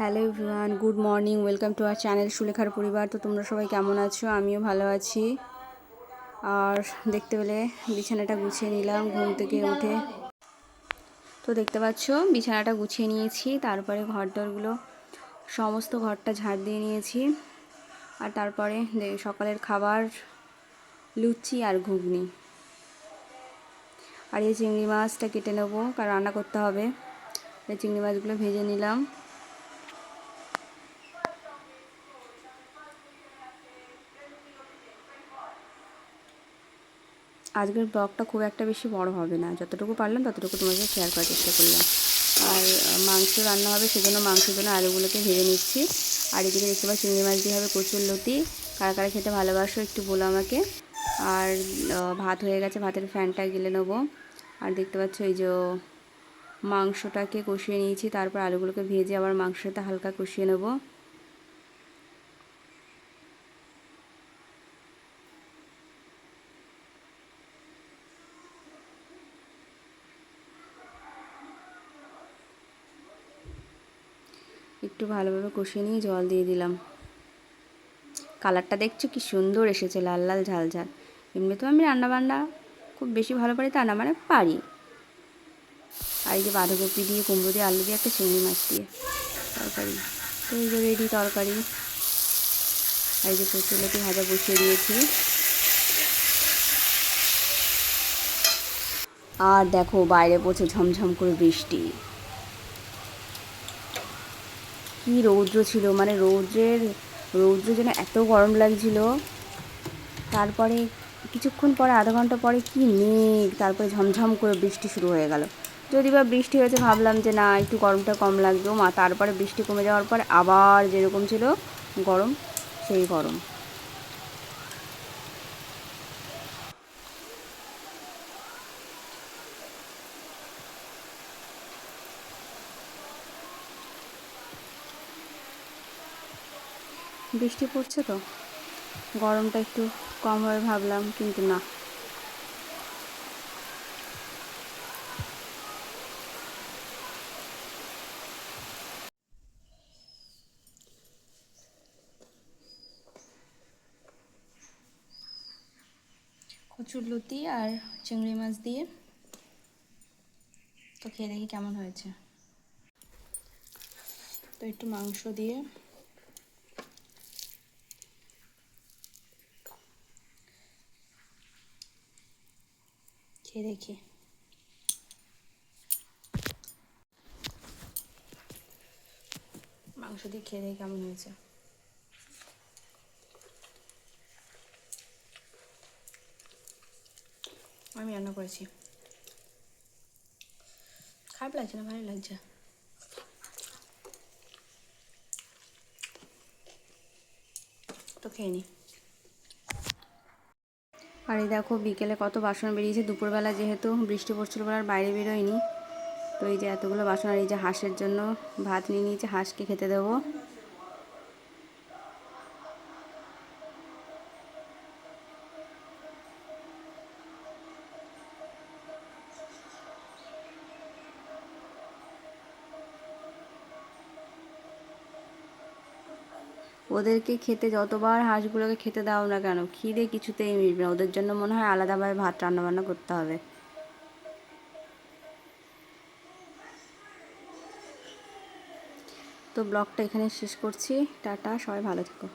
Hello everyone, good morning, welcome to our channel সুলেখার পরিবার। তো তোমরা সবাই কেমন আছো? আমিও ভালো আছি। আর দেখতে পেলে বিছানাটা গুছিয়ে নিলাম ঘুম থেকে উঠে। তো দেখতে পাচ্ছ, বিছানাটা গুছিয়ে নিয়েছি, তারপরে ঘর দরগুলো সমস্ত ঘরটা ঝাড় দিয়ে নিয়েছি। আর তারপরে সকালের খাবার, লুচি আর ঘুগনি। আর এই চিংড়ি মাছটা কেটে নেব, কারণ রান্না করতে হবে। এই চিংড়ি মাছগুলো ভেজে নিলাম। আজকের ব্লগটা খুব একটা বেশি বড় হবে না। যতটুকু পারলাম ততটুকু তোমাকে শেয়ার করার চেষ্টা করলাম। আর মাংস রান্না হবে সেজন্য মাংসের জন্য আলুগুলোকে ভেজে নিচ্ছি। আর এদিকে দেখতে পাচ্ছি চিংড়ি মাছ দিয়ে হবে কচুর লতি। কারা কারা খেতে ভালোবাসো একটু বলো আমাকে। আর ভাত হয়ে গেছে, ভাতের ফ্যানটা গেলে নেব। আর দেখতে পাচ্ছ এই যে মাংসটাকে কষিয়ে নিয়েছি, তারপর আলুগুলোকে ভেজে আবার মাংসটা হালকা কষিয়ে নেব। একটু ভালোভাবে কষিয়ে নিয়ে জল দিয়ে দিলাম। কালারটা দেখছ কি সুন্দর এসেছে, লাল লাল ঝাল ঝাল। এমনি তো আমি রান্নাবান্না খুব বেশি ভালো পারি তা না মানে পারি। আর এই যে বাঁধাকপি দিয়ে, কুমড়ো দিয়ে, আলু দিয়ে, একটা চিংড়ি মাছ দিয়ে তরকারি। তো এই যে রেডি তরকারি। আর এই যে কচুলতি ভাজা বসিয়ে দিয়েছি। আর দেখো বাইরে পড়ছে ঝমঝম করে বৃষ্টি। কি রৌদ্র ছিল মানে রৌদ্রের, রৌদ্র যেন এত গরম লাগছিল। তারপরে কিছুক্ষণ পরে, আধা ঘণ্টা পরে কি মেঘ, তারপরে ঝমঝম করে বৃষ্টি শুরু হয়ে গেল। যদি বা বৃষ্টি হয়েছে, ভাবলাম যে না, একটু গরমটা কম লাগবে। মা, তারপরে বৃষ্টি কমে যাওয়ার পরে আবার যেরকম ছিল গরম, সেই গরম। বৃষ্টি পড়ছে তো? গরমটা একটু কম হবে ভাবলাম, কিন্তু না। কচুর লতি আর চিংড়ি মাছ দিয়ে। তো খেয়ে দেখি কেমন হয়েছে। তো একটু মাংস দিয়ে খেয়ে দেখি। মাংস দিয়ে খেয়ে দেখি কেমন হয়েছে? আমি রান্না করেছি। খারাপ লাগছে না? ভালো লাগছে। তো খেয়ে নি। আর এই দেখো বিকেলে কত বাসন বেরিয়েছে। দুপুরবেলা যেহেতু বৃষ্টি পড়ছিল বলে আর বাইরে বেরোয়নি। তো এই যে এতগুলো বাসন আর এই যে হাঁসের জন্য ভাত নিয়ে নিয়েছে, হাঁসকে খেতে দেবো। ওদেরকে খেতে যতবার হাঁসগুলোকে খেতে দাও না কেন, খিদে কিছুতেই মিটবে না। ওদের জন্য মনে হয় আলাদাভাবে ভাত রান্নাবান্না করতে হবে। তো ব্লগটা এখানে শেষ করছি। টাটা, সবাই ভালো থেকো।